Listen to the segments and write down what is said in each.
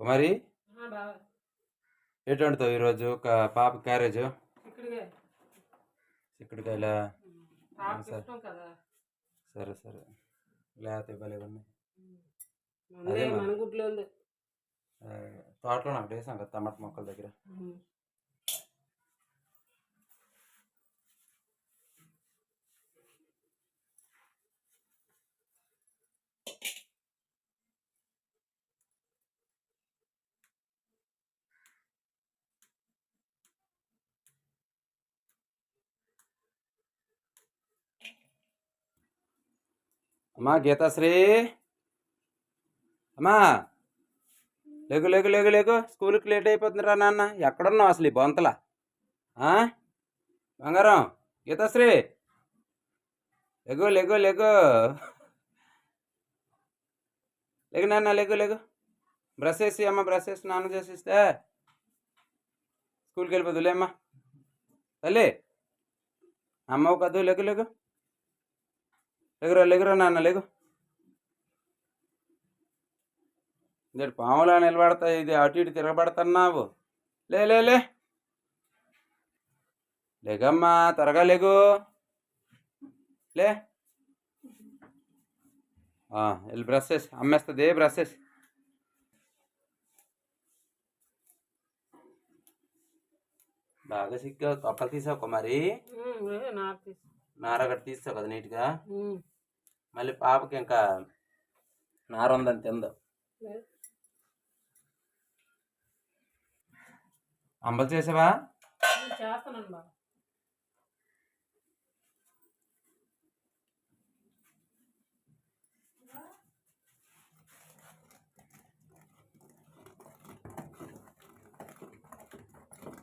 కుమారి? బాగా ఎటు వండుతావు ఈరోజు ఒక పాప క్యారేజ్? ఇక్కడికే. చిక్కుడుకాయల సరే. సరే సరే. లేకపోతే మందే అదే తోటలో నాకు వేసాం కదా టమాటా మొక్కల దగ్గర. అమ్మా గీతాశ్రీ. అమ్మా లేగు లేకు లేకు లేకు. స్కూల్కి లేట్ అయిపోతుందిరా నాన్న. ఎక్కడున్నావు అసలు ఈ బొంతల? ఆ? బంగారం గీతాశ్రీ. లేకు లేకు లేకు. లేకు నాన్న లేకు లేకు. బ్రష్ వేసి అమ్మ బ్రష్ వేసి నాన్న చేసిస్తే స్కూల్కి వెళ్ళిపోదులే అమ్మా. తల్లి అమ్మ కదూ లేకు లేకు. లేగురా లేకురా నాన్న లేగు ఇది పాములా నిలబడతా ఇది అటు ఇటు తిరగబడుతున్నావు? లే లే లే. లేగమ్మా త్వరగా లేకు. లే. ఆ, వెళ్ళి బ్రష్ చేసి అమ్మేస్తుంది ఏ బ్రష్ చేసి. బాగా సిగ్గా తొక్కలు తీసావు కుమారి. నారగట్ట తీసావు కదా నీట్గా. మళ్ళీ పాపకి ఇంకా నార ఉందని తిందు. అంబలు చేసావా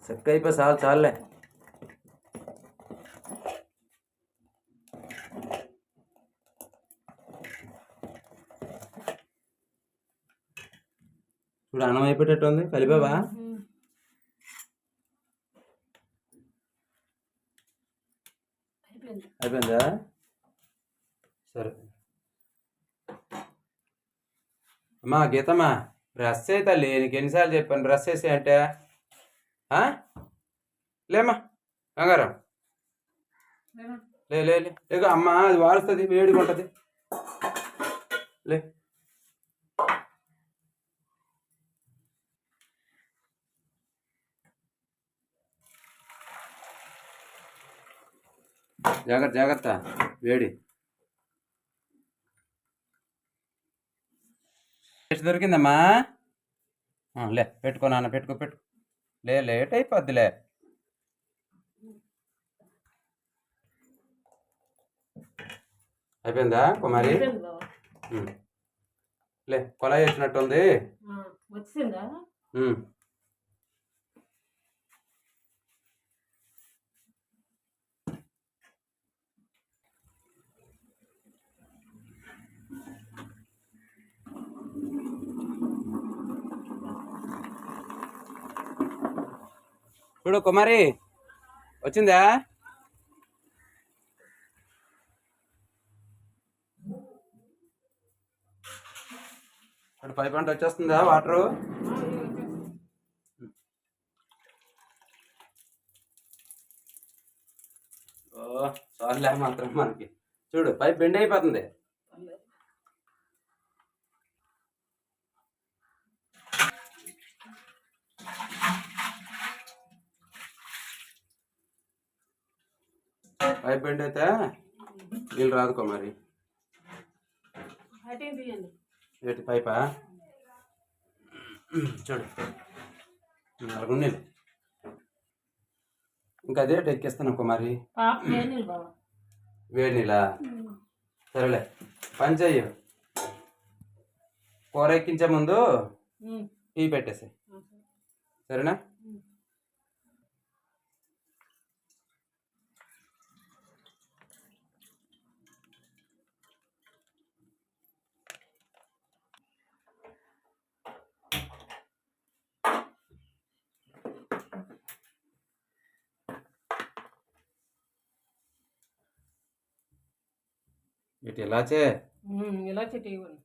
చెక్క అయిపోయి చాలు చాలులే ఇప్పుడు అన్నం అయిపోయేటట్టు ఉంది కలిపావా. అయిపోయింది. సరే. అమ్మా గీతమ్మా బ్రష్ చేయి తల్లి. నీకు ఎన్నిసార్లు చెప్పాను బ్రష్ చేసి అంటే. ఆ? లేమ్మా కంగారం? లే లే లే. లేక అమ్మ అది వారుస్తుంది వేడిగా ఉంటుంది లే. జాగ్రత్త జాగ్రత్త. వేడి. దొరికిందమ్మా? లే పెట్టుకో నాన్న పెట్టుకో పెట్టుకో. లే లేట్ అయిపోద్దిలే. అయిపోయిందా కుమారి? లే కొలా చేసినట్టుంది వచ్చిందా? చూడు కుమారి వచ్చిందా? ఇప్పుడు పై పంట వచ్చేస్తుందా వాటరు? ఓ సార్లే మాత్రం మనకి. చూడు పైప్ బెండ్ అయిపోతుంది. పైప్ బెండ్ అయితే నీళ్ళు రాదు కుమారి అటు ఏం తీయండి? ఏంటి పైపా? చూడు. నాలుగు నీళ్ళు. ఇంకా అదే ఎక్కిస్తాను కుమారి బాబు వేడి నీళ్ళా సరేలే. పని చెయ్యి. కూర ఎక్కించే ముందు. టీ పెట్టేసి. సరేనా? ఇటు ఇలాచే ఉమ్, ఇలా ఇవ్వండి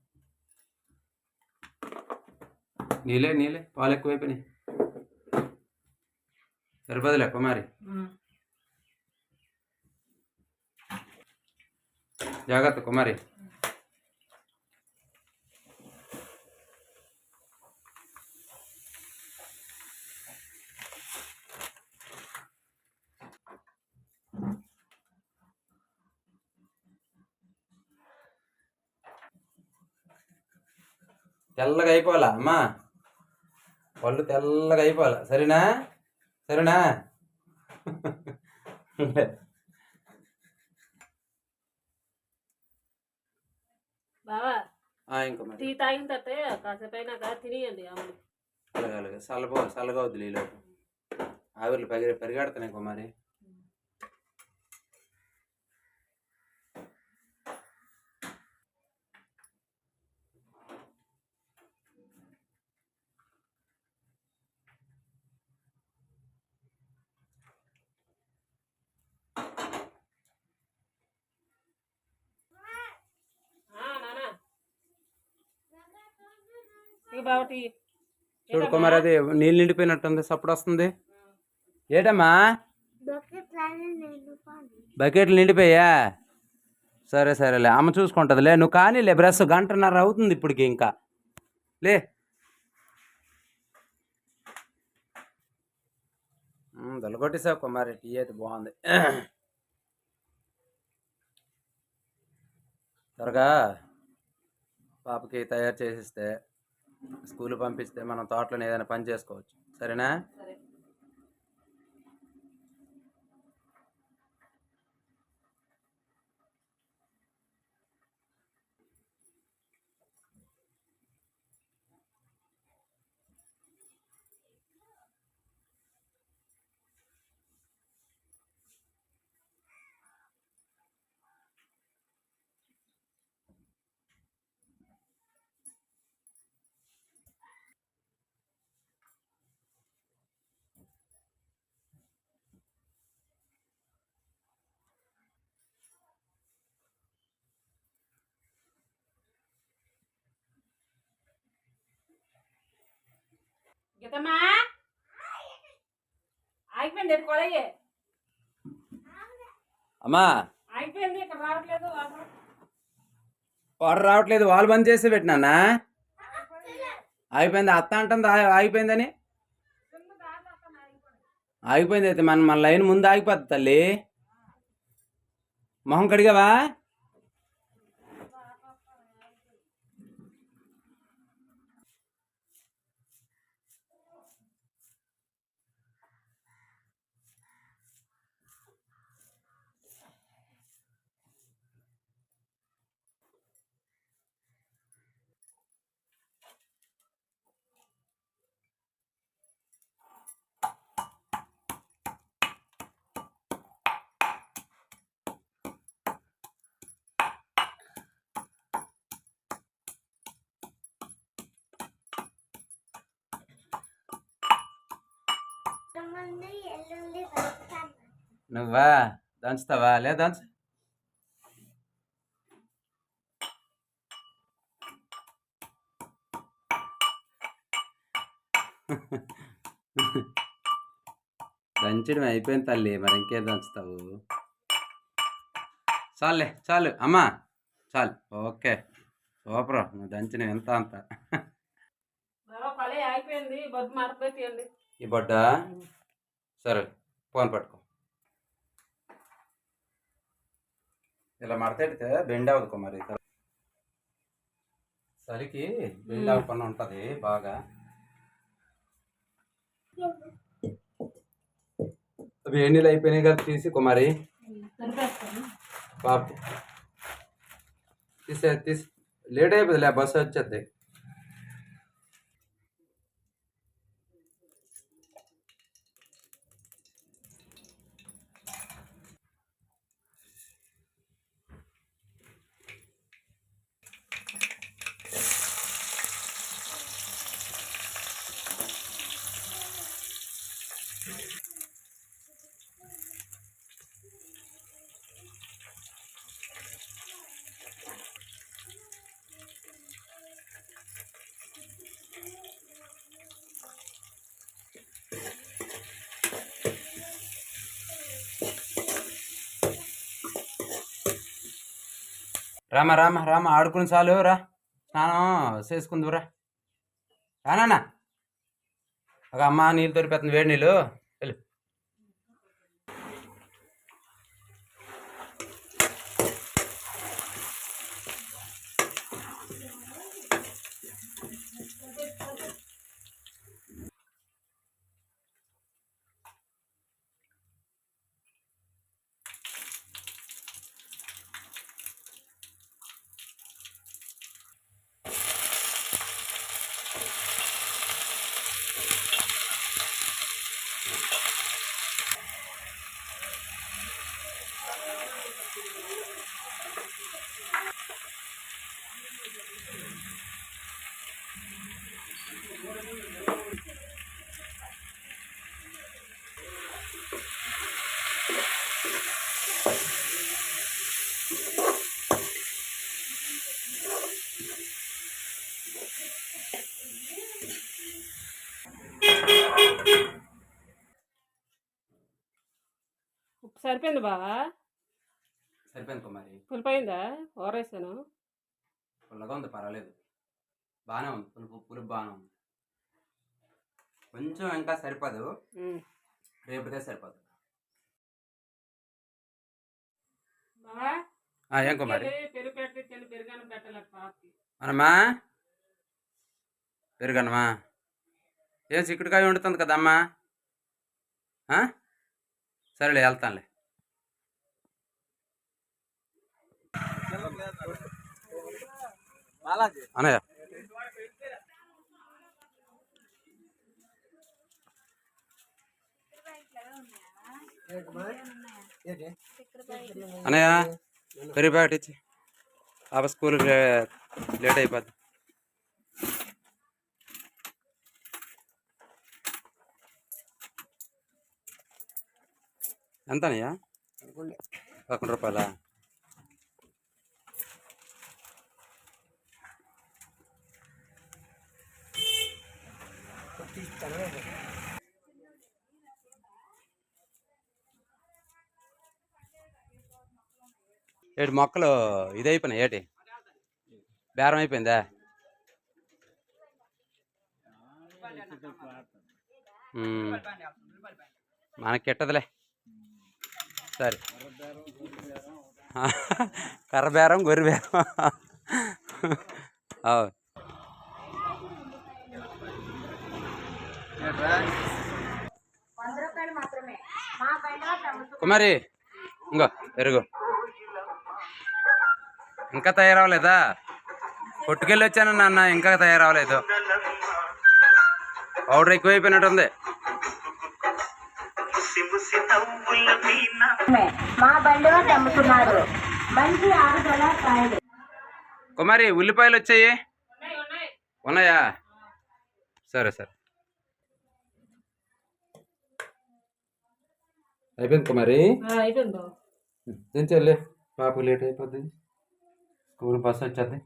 నీలే నీలే పాలు ఎక్కువైపోయినాయి. సరిపోదులే కుమారి ఉమ్. జాగ్రత్త కుమారి తెల్లగా అయిపోవాలా? అమ్మా. పళ్ళు తెల్లగా అయిపోవాలా? సరేనా? సరేనా? బావా టీ తాగిన తర్వాత కాసేపు అయినాక తినియండి అమలు అలాగే అలాగే. చల్లపో చల్లగా వద్దు నీళ్ళు ఆవిర్లు పెరిగి పెరిగాడుతున్నాయి కుమారి ఆ, నాన్న చూడు కుమారి అది నీళ్ళు నిండిపోయినట్టుంది. సప్పుడు వస్తుంది. ఏటమ్మా? బకెట్లు నిండిపోయా? సరే సరేలే. అమ్మ చూసుకుంటుందిలే నువ్వు కానీ లే బ్రష్ గంటన్నర అవుతుంది ఇప్పటికి ఇంకా. లే. దొలగొట్టేసావు కుమారి టీ అయితే బాగుంది. త్వరగా పాపకి తయారు చేసిస్తే స్కూల్ పంపిస్తే మనం తోటలో ఏదైనా పని చేసుకోవచ్చు. సరేనా? గీతమ్మా? ఆగిపోయింది కొలయ్యే అమ్మా. ఆగిపోయింది ఇక్కడ రావట్లేదు వాటర్. రావట్లేదు వాళ్ళు బంద్ చేసి పెట్టినానా ఆగిపోయింది అత్త అంటుంది ఆ- ఆగిపోయిందని. ఆగిపోయింది అయితే మన మన లైన్ ముందు ఆగిపోద్ది తల్లి. మొహం కడిగావా? నువ్వా? దంచుతావా? లే దంచు. దంచడం అయిపోయింది తల్లి మరి ఇంకేం దంచుతావు? చాలులే చాలు. అమ్మా చాలు. ఓకే. సూపర్. నువ్వు దంచిన ఎంత అంత. మరపెట్టేయండి ఈ బొడ్డ సరే ఫోన్ పట్టుకో. ఇలా మడతెడితే బెండ్ అవ్వదు మరి. చలికి బెండ్ అవ్వకుండా ఉంటుంది బాగా. అవి నీళ్ళు అయిపోయినాయి కదా తీసి కుమారి పాప తీసే తీసి లేట్ అయిపోతుంది బస్సు వచ్చేది రామా రామా రామా ఆడుకుని చాలు రా. స్నానం చేసుకుందురా రానా ఒక అమ్మ నీళ్ళు తొరిపెత్తుంది వేడి నీళ్ళు వెళ్ళు ఉప్పు సరిపోయింది బావా? సరిపోయింది కుమారి పులిపోయిందా? ఓరేసాను. పుల్లగా ఉంది పర్వాలేదు. బాగానే ఉంది పులుపు పులుపు బాగానే ఉంది. కొంచెం ఇంకా సరిపోదు. రేపుదే సరిపోదు. బావా? ఏం కుమారి పెరుగు పెట్టి పాపకి. అనమ్మా పెరుగన్నమా? ఏం చిక్కుడుకాయ వండుతుంది కదమ్మా? ఆ? సరేలే వెళ్తానులే. అనయ్య అనయ్య పెరుగు ప్యాకెట్ ఇచ్చి. పాప స్కూల్కి లేట్ అయిపోద్ది. ఎంతనయ్యా పదకొండు రూపాయలా? ఏటి మొక్కలు ఇదైపోయినాయి ఏటి? బేరం అయిపోయిందా? మనకి కిట్టదులే. సరే. కర్ర బేరం గొర్రె బేరం. అవు. కుమారి ఇంకో పెరుగు ఇంకా తయారవలేదా కొట్టుకెళ్ళి వచ్చాను నాన్న ఇంకా తయారవలేదు పౌడర్ ఎక్కువైపోయినట్టుంది. కుమారి ఉల్లిపాయలు వచ్చాయి? ఉన్నాయి? ఉన్నాయి ఉన్నాయా సరే సరే. అయిపోయింది కుమారి. ఆ, అయిపోయింది దించెళ్ళి పాప లేట్ అయిపోద్ది. స్కూల్ బస్ వచ్చేది.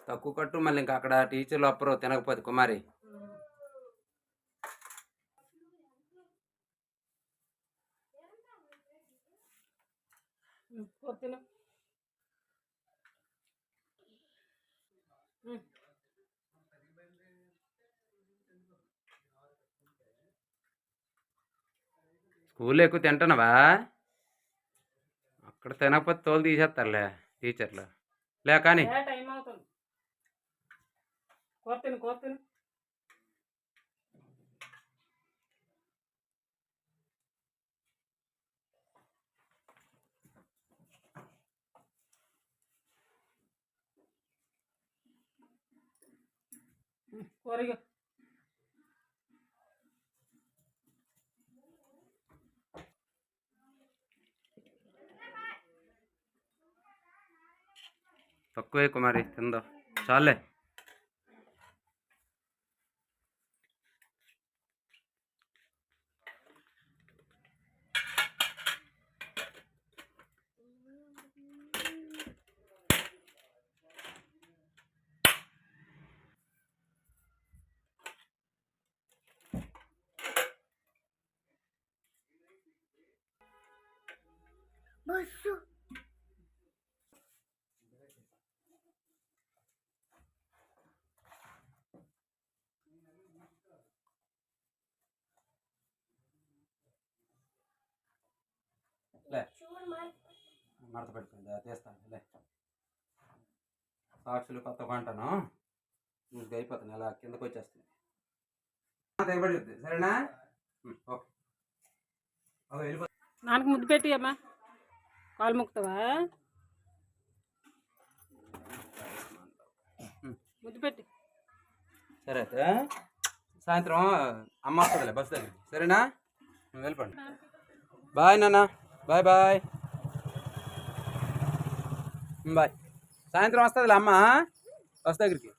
తక్కువ కట్టు మళ్ళీ ఇంకా అక్కడ టీచర్లు అప్పరు తినకపోతే కుమారి. తిను. స్కూల్లో ఎక్కువ తింటున్నావా? అక్కడ తినకపోతే తోలు తీసేస్తారులే టీచర్లు. లే కానీ టైం అవుతుంది. కూరగా తక్కువ ఎక్కువ మరి తిందో చాలే మడత పెట్టుకుందా. తీస్తాను లే. సాక్షులు కొత్త కొంటాను. ఇంకా అయిపోతుంది అలా కిందకు వచ్చేస్తుంది. తెగబడుద్ది. సరేనా? ఓకే. నాన్నకు ముద్దు పెట్టి అమ్మా కాలు ముక్తావా ముద్దు పెట్టి. సరే అయితే సాయంత్రం అమ్మ వస్తుందిలే బస్ దగ్గర సరేనా? వెళ్ళిపోండి బాయ్ నాన్న. Bye bye. బాయ్. సాయంత్రం వస్తుందిలే అమ్మ. బస్ దగ్గరికి.